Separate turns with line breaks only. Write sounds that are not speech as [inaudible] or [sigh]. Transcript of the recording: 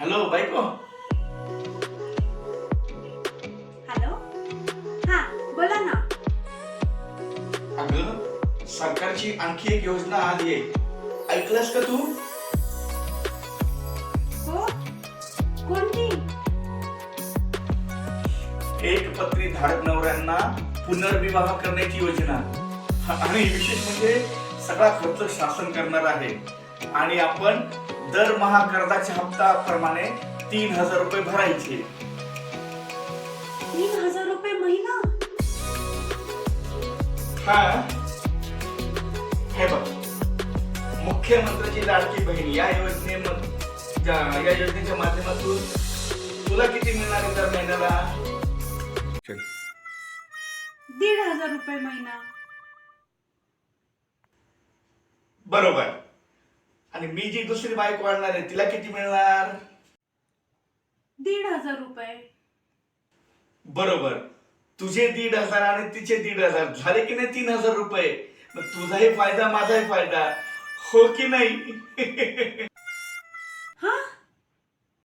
Hello बायको.
Hello हा बोला ना.
अगं सरकारची आणखी एक योजना आली आहे. ऐकलंस का तू?
हो? कोणती?
एक पत्री धारक नवऱ्यांना पुनर्विवाह करण्याची योजना. आणि विशेष म्हणजे सगळा खर्च शासन करणार आहे. आणि आपण दरमहा कर्जाच्या हप्त्याप्रमाणे तीन हजार रुपये भरायचे.
तीन हजार रुपये महिना?
हा. हे बघ मुख्यमंत्र्याची लाडकी बहीण या योजनेमध्ये या योजनेच्या माध्यमातून तुला किती मिळणार आहे दर महिन्याला?
दीड हजार रुपये महिना.
बरोबर. आणि मी जी दुसरी बाईक वाढणार आहे तिला किती मिळणार?
दीड हजार रुपये.
बरोबर. तुझे दीड हजार आणि तिचे दीड हजार. झाले की नाही तीन हजार रुपये? मग तुझाही फायदा माझाही फायदा. हो की नाही? [laughs]